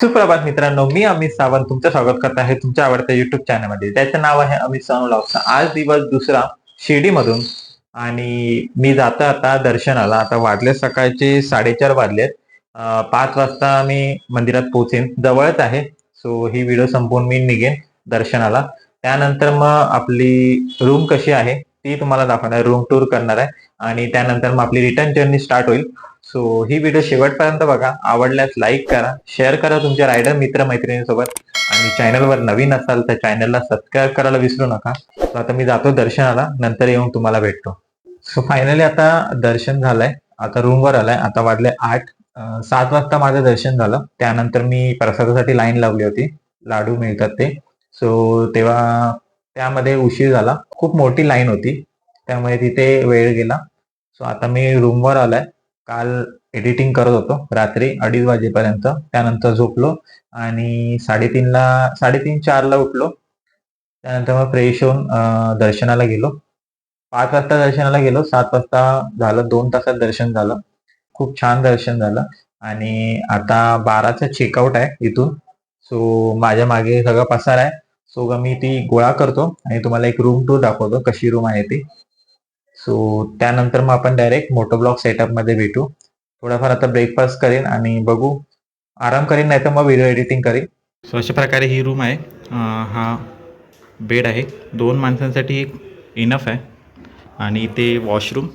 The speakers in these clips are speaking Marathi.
सुप्रभात मित्रांनो मी अमित सावंत तुमचं स्वागत करत आहे तुमच्या आवडत्या युट्यूब चॅनलमध्ये त्याचं नाव आहे अमित सावंत लावसा आज दिवस दुसरा शिर्डीमधून आणि मी जातो आता दर्शनाला. आता वाजले सकाळचे साडेचार वाजलेत. पाच वाजता मी मंदिरात पोहोचेन. जवळच आहे. सो ही व्हिडिओ संपवून मी निघेन दर्शनाला. त्यानंतर मग आपली रूम कशी आहे ती तुम्हाला दाखवणार. रूम टूर करणार आहे. आणि त्यानंतर मग आपली रिटर्न जर्नी स्टार्ट होईल. सो ही व्हिडिओ शेवटपर्यंत बघा. आवडल्यास लाईक करा. शेअर करा तुमच्या रायडर मित्र मैत्रिणींसोबत आणि चॅनलवर नवीन असाल तर चॅनलला सबस्क्राईब करायला विसरू नका. सो आता मी जातो दर्शनाला. नंतर येऊन तुम्हाला भेटतो. सो फायनली आता दर्शन झालंय. आता रूमवर आलाय. आता वाजले आठ. सात वाजता माझं दर्शन झालं. त्यानंतर मी प्रसादासाठी लाईन लावली होती. लाडू मिळतात ते. सो तेव्हा त्यामध्ये उशीर झाला. खूप मोठी लाईन होती. त्यामुळे तिथे वेळ गेला. सो आता मी रूमवर आलाय. काल एडिटिंग करत होतो. रात्री अडीच वाजेपर्यंत. त्यानंतर झोपलो आणि साडेतीनला साडेतीन चारला उठलो. त्यानंतर मग फ्रेश होऊन दर्शनाला गेलो. पाच वाजता दर्शनाला गेलो. सात वाजता झालं. दोन तासात दर्शन झालं. खूप छान दर्शन झालं. आणि आता बाराचं चेकआउट आहे इथून. सो माझ्या मागे सगळं पसार आहे. सो मी ती गोळा करतो आणि तुम्हाला एक रूम टूर दाखवतो. कशी रूम आहे ती. सो त्यानंतर मग आपण डायरेक्ट मोटो ब्लॉक सेटअपमध्ये भेटू. थोडाफार आता ब्रेकफास्ट करेन आणि बघू. आराम करेन नाही तर मग व्हिडिओ एडिटिंग करेन. सो अशा प्रकारे ही रूम आहे. हा बेड आहे. दोन माणसांसाठी एक इनफ आहे. आणि इथे वॉशरूम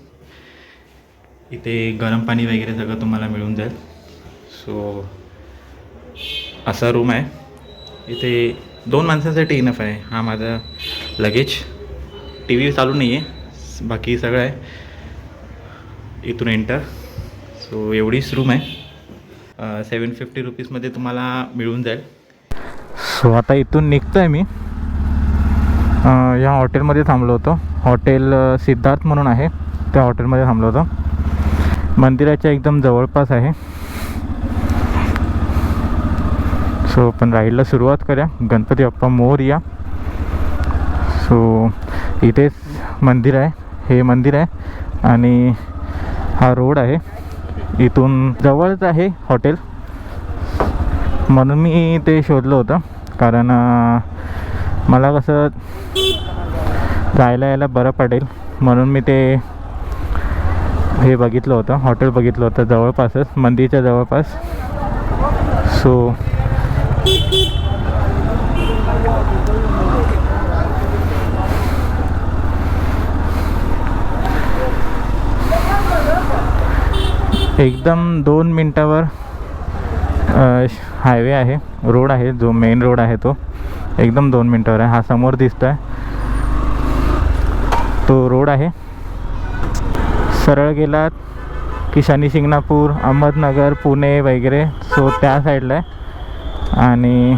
इथे गरम पाणी वगैरे सगळं तुम्हाला मिळून जाईल. सो असा रूम आहे. इथे दोन माणसांसाठी इनफ आहे. हा माझा लगेज टी व्ही चालू नाही आहे बाकी सगळं आहे. इथून एंटर सो एवढीच रूम आहे. सेवन फिफ्टी रुपीजमध्ये तुम्हाला मिळून जाईल. सो आता इथून निघतो आहे मी या हॉटेलमध्ये थांबलो होतो. हॉटेल सिद्धार्थ म्हणून आहे. त्या हॉटेलमध्ये थांबलो होतो. मंदिराच्या एकदम जवळपास आहे. सो आपण राईडला सुरुवात करूया. गणपती बाप्पा मोर या. सो इथेच मंदिर आहे. हे मंदिर आहे आणि हा रोड आहे. इथून जवळच आहे हॉटेल. म्हणून मी ते शोधलं होतं. कारण मला कसं जायला यायला बरं पडेल. म्हणून मी ते हे बघितलं होतं. हॉटेल बघितलं होतं जवळपासच मंदिरच्या जवळपास. सो एकदम दोन मिनटावर हायवे आहे रोड आहे जो मेन रोड आहे तो. एकदम दोन मिनटावर आहे. हा समोर दिसतो आहे तो रोड आहे. सरळ गेलात की शनी शिंगणापूर अहमदनगर पुणे वगैरे. सो त्या साईडला आहे. आणि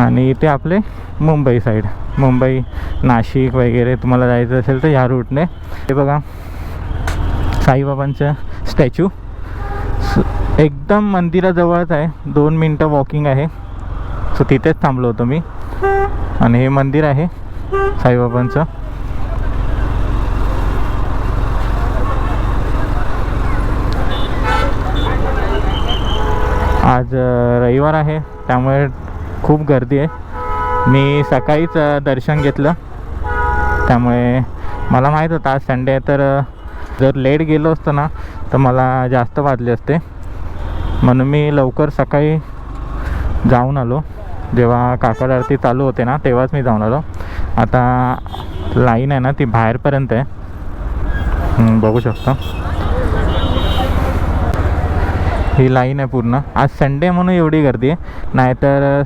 आणि इथे आपले मुंबई साईड मुंबई नाशिक वगैरे तुम्हाला जायचं असेल तर ह्या रूटने हे बघा साईबाबांचं स्टॅच्यू एकदम मंदिराजवळच आहे. दोन मिनटं वॉकिंग आहे. सो तिथेच थांबलो होतो मी. आणि हे मंदिर आहे साईबाबांचं. आज रविवार आहे. त्यामुळे खूप गर्दी आहे. मी सकाळीच दर्शन घेतलं. त्यामुळे मला माहीत होतं आज संडे तर जर लेट गेलो असतो ना तर मला जास्त वाजले असते. म्हणून मी लवकर सकाळी जाऊन आलो. जेव्हा काकड आरती चालू होते ना तेव्हाच मी जाऊन आलो. आता लाईन आहे ना ती बाहेरपर्यंत आहे. बघू शकतो. ही लाईन आहे पूर्ण. आज संडे म्हणून एवढी गर्दी आहे. नाहीतर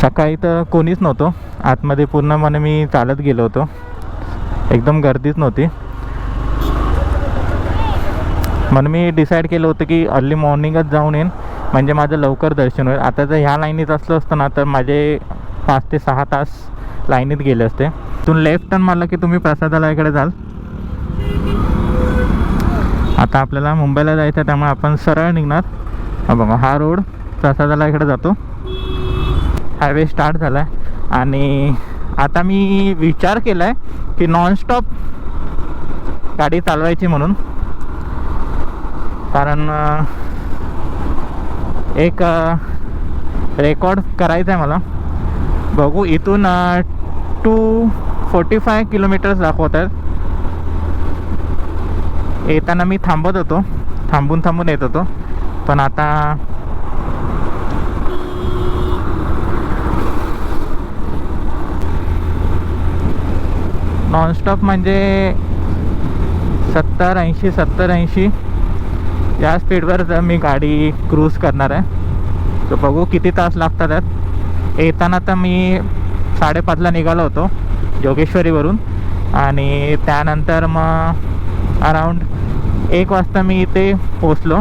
सकाळी तर कोणीच नव्हतं. आतमध्ये पूर्ण म्हणे मी चालत गेलो होतो. एकदम गर्दीच नव्हती. म्हणून मी डिसाईड केलं होतं की अर्ली मॉर्निंगच जाऊन येईन. म्हणजे माझं लवकर दर्शन होईल. आता जर ह्या लाईनीत असलं असतं ना तर माझे पाच ते सहा तास लाईनीत गेले असते. तुम्ही लेफ्ट टर्न मारला की तुम्ही प्रसादालयाकडे जाल. आता आपल्याला मुंबईला जायचं आहे त्यामुळे आपण सरळ निघणार. बघा हा रोड प्रसादालयाकडे जातो. हायवे स्टार्ट झाला आहे आणि आता मी विचार केला आहे की नॉनस्टॉप गाडी चालवायची म्हणून. कारण एक रेकॉर्ड करायचं आहे मला. बघू इथून टू फोर्टी फाय किलोमीटर्स दाखवत आहेत येताना मी थांबत होतो. थांबून थांबून येत होतो. पण आता नॉनस्टॉप म्हणजे सत्तर ऐंशी सत्तर ऐंशी. या स्पीडवर जर मी गाडी क्रूज करणार आहे तर बघू किती तास लागतात त्यात येताना तर मी साडेपाचला निघालो होतो जोगेश्वरीवरून. आणि त्यानंतर मग अराऊंड एक वाजता मी इथे पोचलो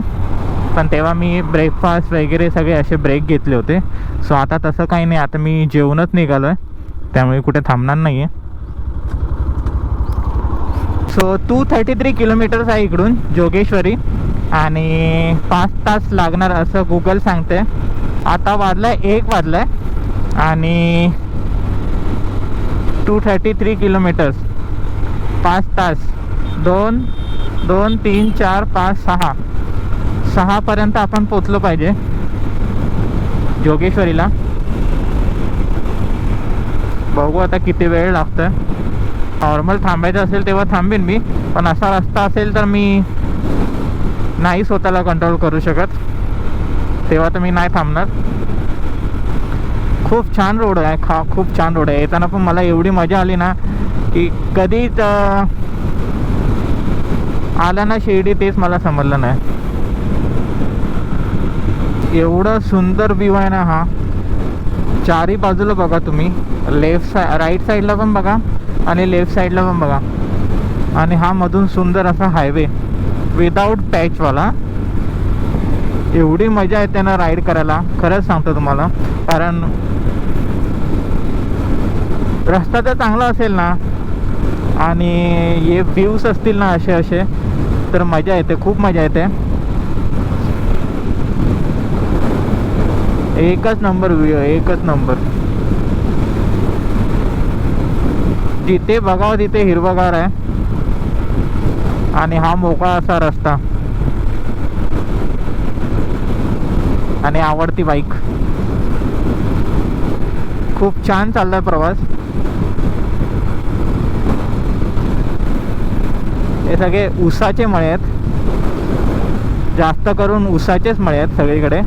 पण तेव्हा मी ब्रेकफास्ट वगैरे सगळे असे ब्रेक घेतले होते. सो आता तसं काही नाही. आता मी जेवणच निघालो आहे त्यामुळे कुठे थांबणार नाही आहे so two thirty three kilometres आहे इकडून जोगेश्वरी. आणि पाच तास लागणार असं गुगल सांगते आता वाजलाय एक वाजलाय. आणि टू थर्टी थ्री किलोमीटर्स पाच तास. दोन दोन तीन चार पाच सहा. सहापर्यंत आपण पोचलो पाहिजे. जोगेश्वरीला. बघू आता किती वेळ लागतोय. नॉर्मल थांबायचं असेल तेव्हा थांबेन मी पण असा रस्ता असेल तर मी नाही स्वतःला कंट्रोल करू शकत. तेव्हा तर मी नाही थांबणार. खूप छान रोड आहे खा खूप छान रोड आहे. येताना पण मला एवढी मजा आली ना की कधीच आला ना शिर्डी तेच मला समजलं नाही. एवढं सुंदर व्ह्यू आहे ना हा. चारी बाजूला बघा तुम्ही. लेफ्ट साय राईट साईडला पण बघा. आणि लेफ्ट साईडला पण बघा. आणि हा मधून सुंदर असा हायवे विदाऊट पॅचवाला एवढी मजा येते ना राईड करायला. खरंच सांगतो तुम्हाला. कारण रस्ता तर चांगला असेल ना. आणि हे व्ह्यूज असतील ना असे असे तर मजा येते. खूप मजा येते. एकच नंबर व्ह्यू एकच नंबर जिथे बघावं तिथे हिरवगार आहे. आणि हा मोकळा असा रस्ता. आणि आवडती बाईक. खूप छान चाललाय प्रवास. हे सगळे उसाचे मळे आहेत. जास्त करून उसाचेच मळे आहेत सगळीकडे.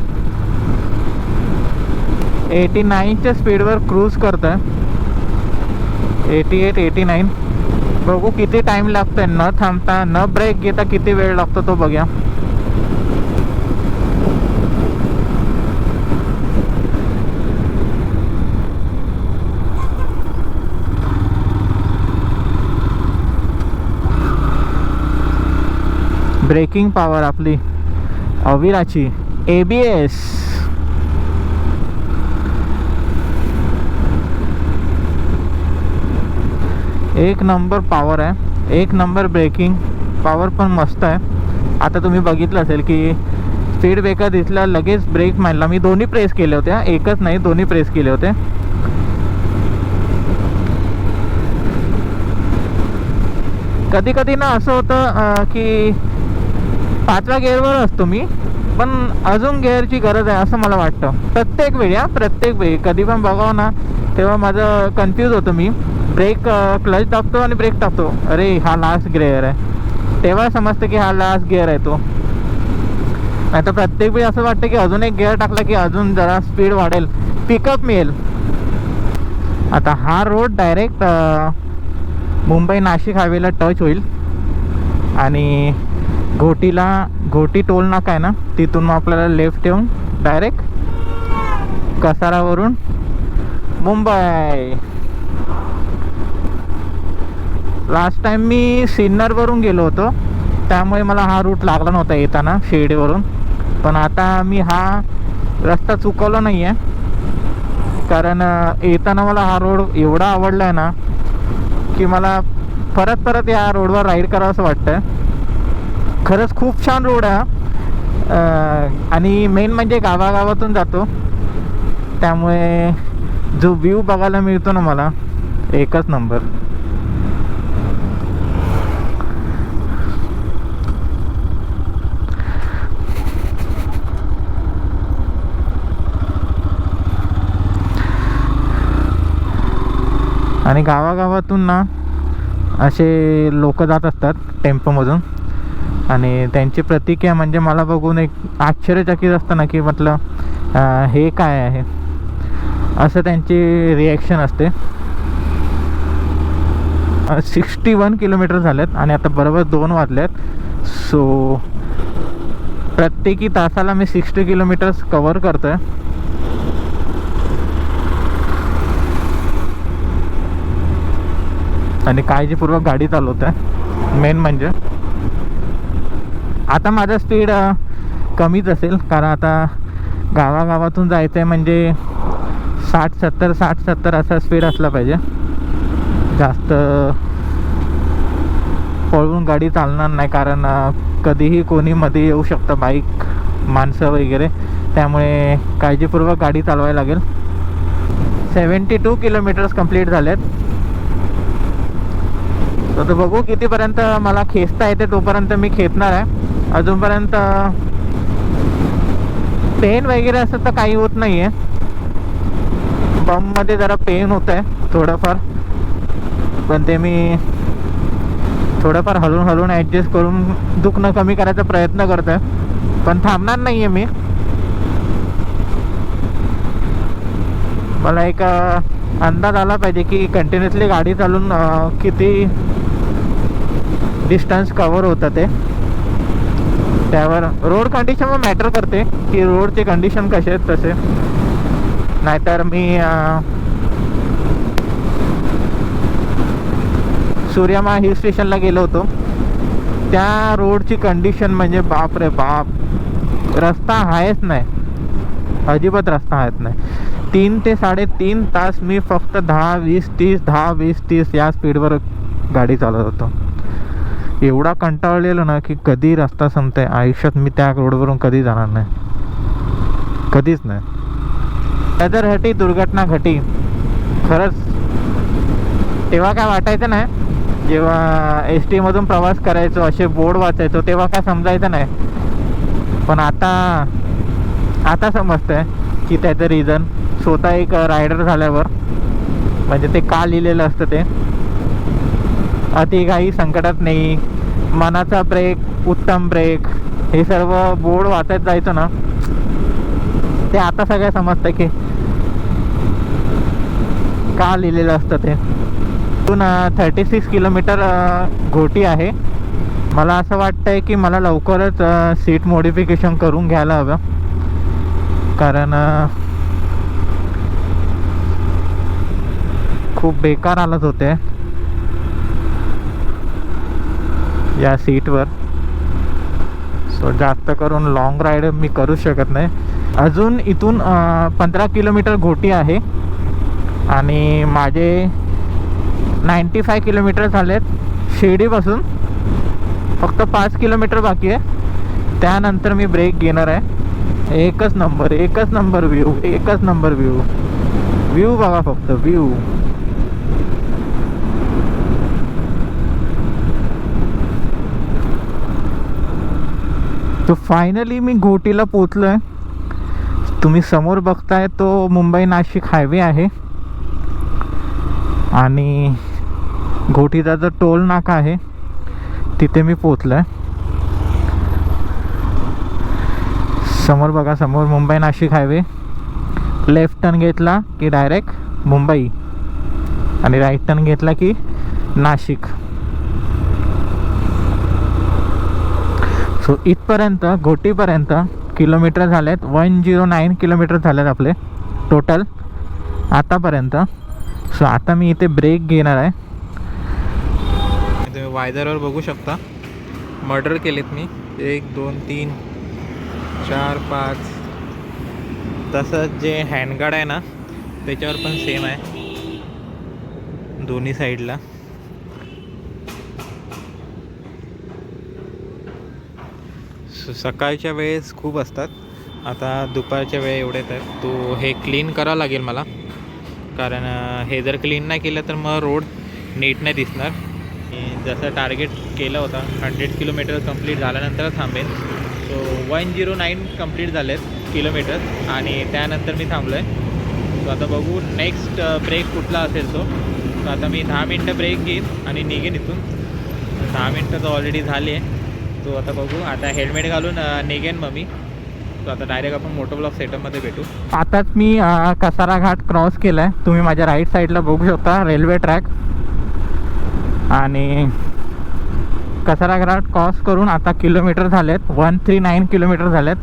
एटी नाईनच्या स्पीडवर क्रूज करतं एटी एट एटी नाईन बघू किती टाइम लागतोय. न थांबता न ब्रेक घेता किती वेळ लागतो तो बघ्या. ब्रेकिंग पॉवर आपली. अविराची ए बी एस एक नंबर पॉवर आहे. एक नंबर ब्रेकिंग पॉवर पण मस्त आहे. आता तुम्ही बघितलं असेल की स्पीड ब्रेकर दिसला लगेच ब्रेक मारला. मी दोन्ही प्रेस केले होते एकच नाही दोन्ही प्रेस केले होते. कधी कधी ना असं होतं की पाचव्या गेअरवर असतो मी पण अजून गेअरची गरज आहे असं मला वाटतं. प्रत्येक वेळी हा प्रत्येक वेळी. कधी पण बघावं ना तेव्हा माझं कन्फ्यूज होतं मी. ब्रेक क्लच टाकतो आणि ब्रेक टाकतो. अरे हा लास्ट गिअर आहे. तेव्हा समजतं की हा लास्ट गिअर आहे तो. नाही तर प्रत्येक वेळी असं वाटतं की अजून एक गिअर टाकला की अजून जरा स्पीड वाढेल. पिकअप मिळेल. आता हा road direct uh, Mumbai Nashik हायवेला टच होईल. आणि घोटीला घोटी टोल नाका आहे ना? तिथून मग आपल्याला लेफ्ट येऊन डायरेक्ट कसारावरून मुंबई. लास्ट टाइम मी सिन्नरवरून गेलो होतो. त्यामुळे मला हा रूट लागला नव्हता येताना शिर्डीवरून. पण आता मी हा रस्ता चुकवला नाही आहे कारण येताना मला हा रोड एवढा आवडला आहे ना की मला परत परत या रोडवर राईड करावं असं वाटतं खरंच खूप छान रोड आहे आणि मेन म्हणजे गावागावातून जातो. त्यामुळे जो व्ह्यू बघायला मिळतो ना मला एकच नंबर आणि गावागावातून ना असे लोक जात असतात टेम्पोमधून. आणि त्यांची प्रतिक्रिया म्हणजे मला बघून एक आश्चर्यचकित असतं ना की म्हटलं हे काय आहे? असं त्यांची रिॲक्शन असते. सिक्स्टी वन किलोमीटर झालेत आणि आता बरोबर दोन वाजलेत. सो प्रत्येकी तासाला मी सिक्स्टी किलोमीटर्स कवर करतो आहे आणि काळजीपूर्वक गाडी चालवतोय. मेन म्हणजे. आता माझा स्पीड कमीच असेल. कारण आता गावागावातून जायचं आहे म्हणजे साठ सत्तर साठ सत्तर असा स्पीड असला पाहिजे. जास्त पळून गाडी चालणार नाही. कारण कधीही कोणी मध्ये येऊ शकतं. बाईक माणसं वगैरे. त्यामुळे काळजीपूर्वक गाडी चालवायला लागेल. सेवन्टी टू किलोमीटर्स कंप्लीट झालेत. तर बघू कितीपर्यंत मला खेचता येते तोपर्यंत मी खेचणार आहे. अजूनपर्यंत पेन वगैरे असं तर काही होत नाही आहे बममध्ये जरा पेन होत आहे थोडंफार. पण ते मी थोडंफार हलून हलून ॲडजस्ट करून दुखणं कमी करायचा प्रयत्न करतो आहे पण थांबणार नाही आहे मी. मला एक अंदाज आला पाहिजे की कंटिन्युअसली गाडी चालून किती डिस्टन्स कवर होतं ते. त्यावर रोड कंडिशन मॅटर करते की रोडचे कंडिशन कसे आहेत तसे. नाहीतर मी सूर्यमा हिल स्टेशनला गेलो होतो. त्या रोडची कंडिशन म्हणजे बाप रे बाप. रस्ता आहेच नाही. अजिबात रस्ता आहेच नाही. तीन ते साडेतीन तास मी फक्त दहा वीस तीस दहा वीस तीस या स्पीडवर गाडी चालवत होतो. एवढा कंटाळलेलो ना की कधी रस्ता संपते आयुष्यात मी त्या रोडवरून कधी जाणार नाही. कधीच नाही. नजर हटी दुर्घटना घटी. खरंच. तेव्हा काय वाटायचं नाही? जेव्हा एस टीमधून प्रवास करायचो असे बोर्ड वाचायचो तेव्हा काय समजायचं नाही. पण आता आता समजतंय की त्याचं रिझन स्वतः एक रायडर झाल्यावर. म्हणजे ते का लिहिलेलं असतं ते? अति काही संकटात नाही. मनाचा ब्रेक उत्तम ब्रेक हे सर्व बोर्ड वाचत जायचं ना. ते आता सगळं समजतं की का लिहिलेलं असतं ते. इथून थर्टी सिक्स किलोमीटर घोटी आहे. मला असं वाटतं आहे की मला लवकरच सीट मॉडिफिकेशन करून घ्यायला हवं. कारण खूप बेकार हालत होते. या सीटवर सो जास्त करून लॉंग राईड मी करू शकत नाही. अजून इथून पंधरा किलोमीटर घोटी आहे. आणि माझे नाईंटी फाय किलोमीटर झालेत शिर्डीपासून. फक्त पाच किलोमीटर बाकी आहे. त्यानंतर मी ब्रेक घेणार आहे. एकच नंबर एकच नंबर व्ह्यू एकच नंबर व्ह्यू व्ह्यू बघा फक्त व्ह्यू तो फायनली मी घोटीला पोचलो आहे तुम्ही समोर बघताय तो मुंबई नाशिक हायवे आहे. आणि घोटीचा जो टोल नाका आहे तिथे मी पोचलो आहे समोर बघा समोर Mumbai Nashik highway left turn घेतला की डायरेक्ट मुंबई. आणि राईट टर्न घेतला की नाशिक. सो इथपर्यंत घोटीपर्यंत किलोमीटर झालेत. वन झिरो नाईन किलोमीटर झालेत आपले. टोटल आतापर्यंत. सो आता मी इथे ब्रेक घेणार आहे. तुम्ही वायदरवर बघू शकता. मर्डर केलेत मी. एक दोन तीन चार पाच. तसंच जे हँडगार्ड आहे ना त्याच्यावर पण सेम आहे. दोन्ही साईडला सकाळच्या वेळेस खूप असतात. आता दुपारच्या वेळे एवढे तर. तो हे क्लीन करावं लागेल मला. कारण हे जर क्लीन नाही केलं तर मग रोड नीट नाही दिसणार. आणि जसं टार्गेट केलं होतं हंड्रेड किलोमीटर कंप्लीट झाल्यानंतर थांबेन. So one zero nine complete झाले आहेत किलोमीटर आणि त्यानंतर मी थांबलो आहे सो आता बघू नेक्स्ट ब्रेक कुठला असेल तो. आता मी दहा मिनटं ब्रेक घेईन आणि निघेन इथून. दहा मिनटं तर ऑलरेडी झाली आहे. तो आता बघू. आता हेल्मेट घालून निघेन मग मी तो आता डायरेक्ट आपण मोटो ब्लॉक सेटअपमध्ये भेटू. आताच मी कसारा घाट क्रॉस केला आहे तुम्ही माझ्या राईट साईडला बघू शकता रेल्वे ट्रॅक आणि कसारा घाट क्रॉस करून आता किलोमीटर झालेत. वन थ्री नाईन किलोमीटर झालेत.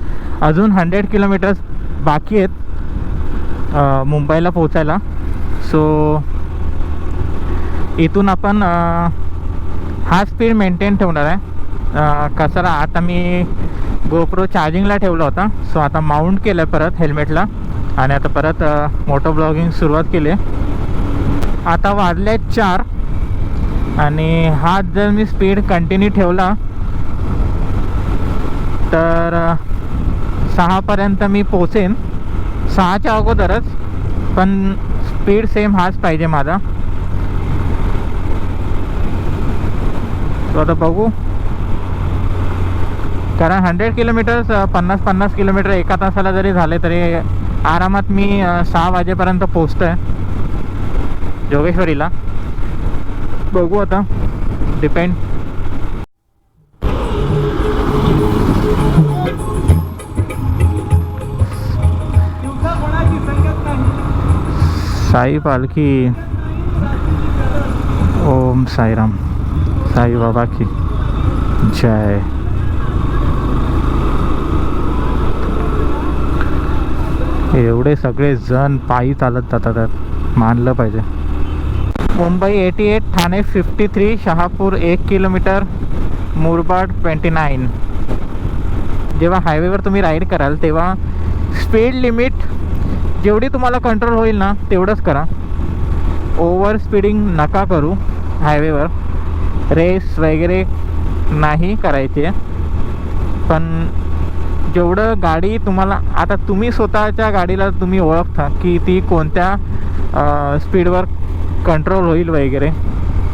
अजून हंड्रेड किलोमीटर्स बाकी आहेत मुंबईला पोचायला सो इथून आपण हा स्पीड मेंटेन ठेवणार आहे. कचरा. आता मी गोप्रो चार्जिंगला ठेवला होता. सो आता माउंट केलं आहे परत हेल्मेटला आणि आता परत मोटो ब्लॉगिंग सुरुवात केली आहे. आता वाजले आहेत चार. आणि हा जर मी स्पीड कंटिन्यू ठेवला तर सहापर्यंत मी पोचेन. सहाच्या अगोदरच पण स्पीड सेम हाच पाहिजे माझा. तो आता बघू. कारण हंड्रेड किलोमीटर्स पन्नास पन्नास किलोमीटर एका तासाला जरी झाले तरी आरामात मी अ, सहा वाजेपर्यंत पोचतो जोगेश्वरीला. बघू आता. डिपेंड साई पालखी. ओम साईराम. साई बाबा की. जय. एवढे सगळे जण पायी चालत जातात. मानलं पाहिजे. Mumbai eighty eight Thane fifty three Shahapur एक किलोमीटर मुरबाड ट्वेंटी नाईन जेव्हा हायवेवर तुम्ही राईड कराल तेव्हा स्पीड लिमिट जेवढी तुम्हाला कंट्रोल होईल ना तेवढंच करा. ओव्हर स्पीडिंग नका करू हायवेवर रेस वगैरे नाही करायची. आहे पण जेवढं गाडी तुम्हाला आता तुम्ही स्वतःच्या गाडीला तुम्ही ओळखता की ती कोणत्या स्पीडवर कंट्रोल होईल वगैरे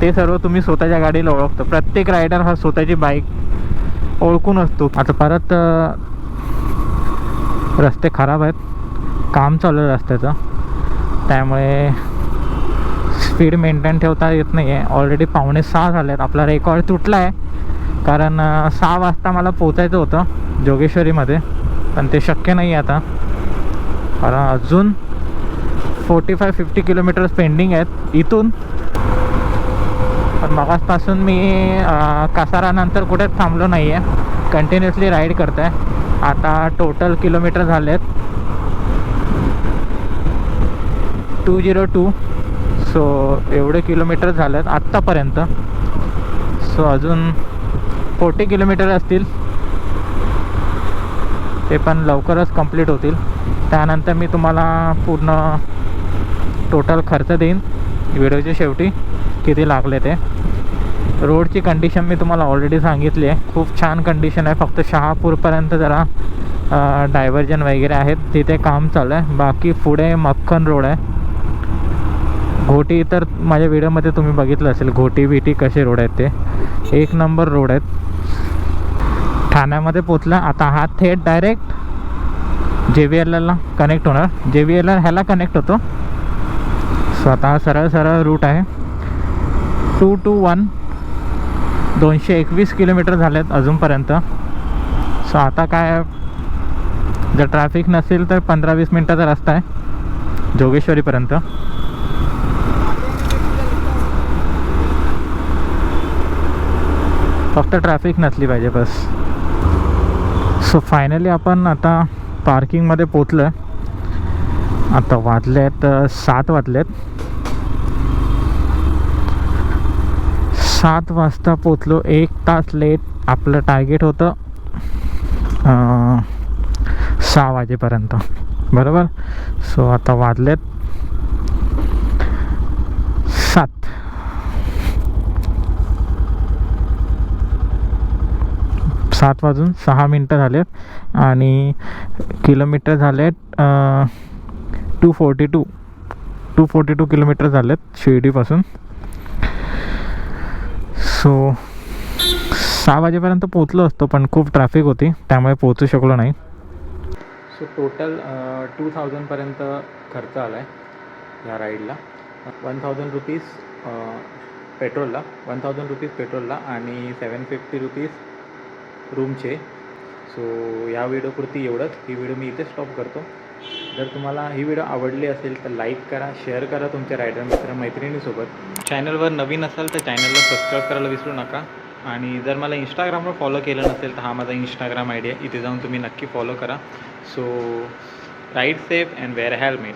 ते सर्व तुम्ही स्वतःच्या गाडीला ओळखता. प्रत्येक रायडर हा स्वतःची बाईक ओळखून असतो. आता परत रस्ते खराब आहेत. काम चालू आहे रस्त्याचं. त्यामुळे स्पीड मेंटेन ठेवता येत नाही आहे ऑलरेडी पावणे सहा झाले आहेत आपला रेकॉर्ड तुटला आहे कारण सहा वाजता मला पोचायचं होतं. जोगेश्वरीमध्ये. पण ते शक्य नाही आहे आता. कारण अजून forty five fifty kilometres pending आहेत इथून. पण मगासपासून मी कासारानंतर कुठेच थांबलो नाही आहे कंटिन्युअसली राईड करत आहे आता टोटल किलोमीटर झाले आहेत टू झिरो टू सो एवढे किलोमीटर झाले आहेत आत्तापर्यंत. सो अजून फोर्टी किलोमीटर असतील. ते पण लवकरच कंप्लीट होतील. त्यानंतर मी तुम्हाला पूर्ण टोटल खर्च देईन. व्हिडिओच्या शेवटी किती लागले ते. रोडची कंडिशन मी तुम्हाला ऑलरेडी सांगितली आहे. खूप छान कंडिशन आहे. फक्त शहापूरपर्यंत जरा डायव्हर्जन वगैरे आहेत. तिथे काम चालू आहे. बाकी पुढे मक्खन रोड आहे. घोटी तर माझ्या व्हिडिओमध्ये तुम्ही बघितलं असेल. घोटी बिटी कसे रोड आहेत ते. एक नंबर रोड आहेत. ठाण्यामध्ये पोचला आता हा थेट डायरेक्ट जे व्ही एल एलला कनेक्ट होणार. जे व्ही एल एल ह्याला कनेक्ट होतो. सो आता हा सरळ सरळ रूट आहे. टू टू वन दोनशे एकवीस किलोमीटर झालेत अजूनपर्यंत. सो आता काय जर ट्रॅफिक नसेल तर पंधरा वीस मिनटाचा रस्ता आहे. जोगेश्वरीपर्यंत. फक्त ट्रॅफिक नसली पाहिजे बस. सो फायनली आपण आता पार्किंगमध्ये पोचलो आहे आता वाजले आहेत सात सात वाजलेत. सात वाजता पोचलो एक तास लेट आपलं टार्गेट होतं सहा वाजेपर्यंत. बरोबर? सो आता वाजलेत सात. सात वाजून सहा मिनटं झालेत आणि किलोमीटर झाले two forty two two forty two kilometre झालेत शिर्डीपासून. सो सहा वाजेपर्यंत पोचलो असतो पण खूप ट्रॅफिक होती त्यामुळे पोचू शकलो नाही. सो टोटल टू थाउजंडपर्यंत खर्च आला आहे ह्या राईडला वन थाउजंड रुपीज पेट्रोलला वन थाउजंड रुपीज पेट्रोलला आणि सेवन फिफ्टी रुपीज रूमचे सो या व्हिडिओपुरती एवढंच. ही व्हिडिओ मी इथे स्टॉप करतो. जर तुम्हाला ही व्हिडिओ आवडली असेल तर लाईक करा शेअर करा तुमच्या रायडर मित्र मैत्रिणीसोबत. चॅनलवर नवीन असाल तर चॅनलला सबस्क्राईब करायला विसरू नका. आणि जर मला इंस्टाग्रामवर फॉलो केलं नसेल तर हा माझा इंस्टाग्राम आय डी आहे. इथे जाऊन तुम्ही नक्की फॉलो करा. So ride safe and wear helmet